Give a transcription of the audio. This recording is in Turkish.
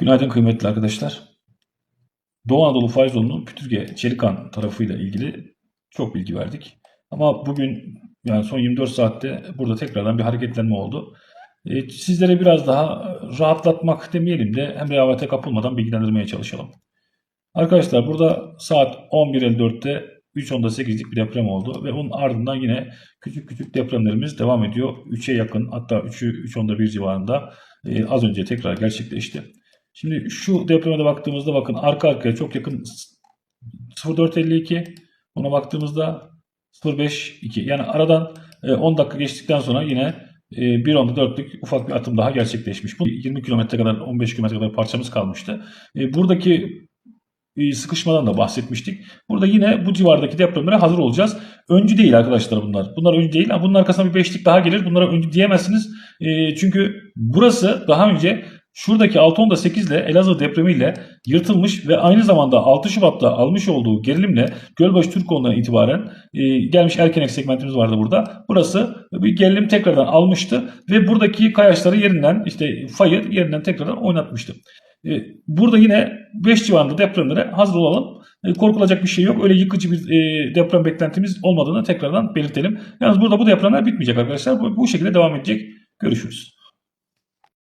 Günaydın kıymetli arkadaşlar. Doğu Anadolu fay zonunun Pütürge Çelikan tarafıyla ilgili çok bilgi verdik. Ama bugün yani son 24 saatte burada tekrardan bir hareketlenme oldu. E, Sizlere biraz daha rahatlatmak demeyelim de hem rehavete kapılmadan bilgilendirmeye çalışalım. Arkadaşlar burada saat 11.54'te 3.10'da 8'lik bir deprem oldu ve onun ardından yine küçük küçük depremlerimiz devam ediyor. 3'e yakın hatta 3'ü 3.10'da 1 civarında e, az önce tekrar gerçekleşti. Şimdi şu depreme de baktığımızda bakın arka arkaya çok yakın 0452 ona baktığımızda 0552 yani aradan e, 10 dakika geçtikten sonra yine e, 1.10'da 4'lük ufak bir atım daha gerçekleşmiş. Bu 20 kilometre kadar 15 kilometre kadar parçamız kalmıştı. E, Buradaki e, sıkışmadan da bahsetmiştik. Burada yine bu civardaki depremlere hazır olacağız. Öncü değil arkadaşlar bunlar. Bunlar öncü değil. Bunun arkasına bir beşlik daha gelir. Bunlara öncü diyemezsiniz. E, çünkü burası daha önce şuradaki 6.10'da 8 ile Elazığ depremiyle yırtılmış ve aynı zamanda 6 Şubat'ta almış olduğu gerilimle Gölbaşı Türkoğlu'ndan itibaren e, gelmiş Erkenek segmentimiz vardı burada. Burası bir gerilim tekrardan almıştı ve buradaki kayaçları yerinden işte fayı yerinden tekrardan oynatmıştı. E, Burada yine 5 civarında depremlere hazır olalım. E, Korkulacak bir şey yok. Öyle yıkıcı bir e, deprem beklentimiz olmadığını tekrardan belirtelim. Yalnız burada bu depremler bitmeyecek arkadaşlar. Bu, bu şekilde devam edecek. Görüşürüz.